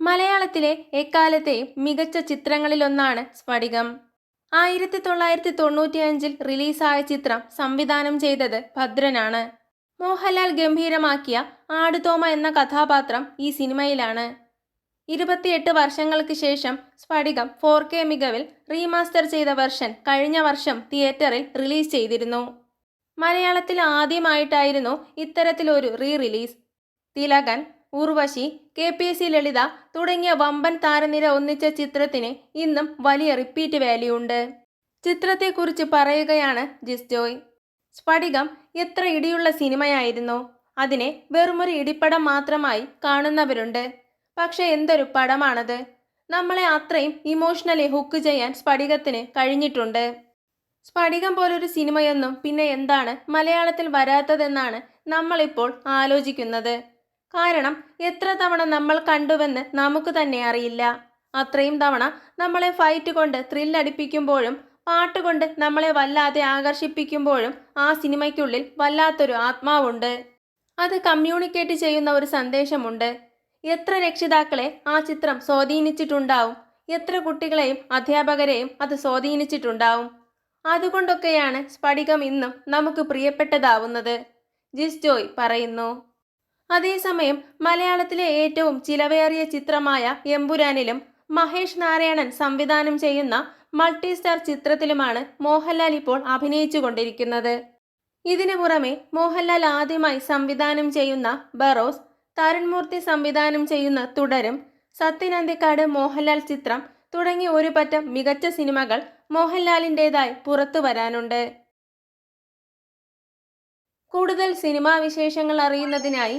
മലയാളത്തിലെ എക്കാലത്തെയും മികച്ച ചിത്രങ്ങളിലൊന്നാണ് സ്ഫടികം. ആയിരത്തി തൊള്ളായിരത്തി തൊണ്ണൂറ്റിയഞ്ചിൽ റിലീസായ ചിത്രം സംവിധാനം ചെയ്തത് ഭദ്രനാണ്. മോഹൻലാൽ ഗംഭീരമാക്കിയ ആടുതോമ എന്ന കഥാപാത്രം ഈ സിനിമയിലാണ്. ഇരുപത്തിയെട്ട് വർഷങ്ങൾക്ക് ശേഷം സ്ഫടികം ഫോർ കെ മികവിൽ റീമാസ്റ്റർ ചെയ്ത വെർഷൻ കഴിഞ്ഞ വർഷം തിയേറ്ററിൽ റിലീസ് ചെയ്തിരുന്നു. മലയാളത്തിൽ ആദ്യമായിട്ടായിരുന്നു ഇത്തരത്തിലൊരു re release Thilakan Urvashi K P C Lalitha തുടങ്ങിയ വമ്പൻ താരനിര ഒന്നിച്ച ചിത്രത്തിന് ഇന്നും വലിയ റിപ്പീറ്റ് വാല്യൂ ഉണ്ട്. ചിത്രത്തെക്കുറിച്ച് പറയുകയാണ് ജിസ് ജോയ് സ്ഫടികം എത്ര ഇടിയുള്ള സിനിമയായിരുന്നു. അതിനെ വെറുമൊരു ഇടിപ്പടം മാത്രമായി കാണുന്നവരുണ്ട്. പക്ഷെ എന്തൊരു പടമാണത്. നമ്മളെ അത്രയും ഇമോഷണലി ഹുക്ക് ചെയ്യാൻ സ്ഫടികത്തിന് കഴിഞ്ഞിട്ടുണ്ട്. സ്ഫടികം പോലൊരു സിനിമയൊന്നും പിന്നെ എന്താണ് മലയാളത്തിൽ വരാത്തതെന്നാണ് നമ്മളിപ്പോൾ ആലോചിക്കുന്നത്. കാരണം എത്ര തവണ നമ്മൾ കണ്ടുവെന്ന് നമുക്ക് തന്നെ അറിയില്ല. അത്രയും തവണ നമ്മളെ ഫൈറ്റ് കൊണ്ട് ത്രില്ലടിപ്പിക്കുമ്പോഴും പാട്ട് കൊണ്ട് നമ്മളെ വല്ലാതെ ആകർഷിപ്പിക്കുമ്പോഴും ആ സിനിമയ്ക്കുള്ളിൽ വല്ലാത്തൊരു ആത്മാവുണ്ട്. അത് കമ്മ്യൂണിക്കേറ്റ് ചെയ്യുന്ന ഒരു സന്ദേശമുണ്ട്. എത്ര രക്ഷിതാക്കളെ ആ ചിത്രം സ്വാധീനിച്ചിട്ടുണ്ടാവും? എത്ര കുട്ടികളെയും അധ്യാപകരെയും അത് സ്വാധീനിച്ചിട്ടുണ്ടാവും? അതുകൊണ്ടൊക്കെയാണ് സ്ഫടികം ഇന്നും നമുക്ക് പ്രിയപ്പെട്ടതാവുന്നത്. ജിസ് ജോയ് പറയുന്നു. അതേസമയം മലയാളത്തിലെ ഏറ്റവും ചിലവേറിയ ചിത്രമായ എമ്പുരാനിലും മഹേഷ് നാരായണൻ സംവിധാനം ചെയ്യുന്ന മൾട്ടി സ്റ്റാർ ചിത്രത്തിലുമാണ് മോഹൻലാൽ ഇപ്പോൾ അഭിനയിച്ചു കൊണ്ടിരിക്കുന്നത്. ഇതിനു പുറമെ മോഹൻലാൽ ആദ്യമായി സംവിധാനം ചെയ്യുന്ന ബറോസ് തരുൺമൂർത്തി സംവിധാനം ചെയ്യുന്ന തുടരും സത്യൻ അന്തിക്കാട് മോഹൻലാൽ ചിത്രം തുടങ്ങി ഒരു പറ്റം മികച്ച സിനിമകൾ മോഹൻലാലിന്റെതായി പുറത്തു വരാനുണ്ട്. കൂടുതൽ സിനിമാ വിശേഷങ്ങൾ അറിയുന്നതിനായി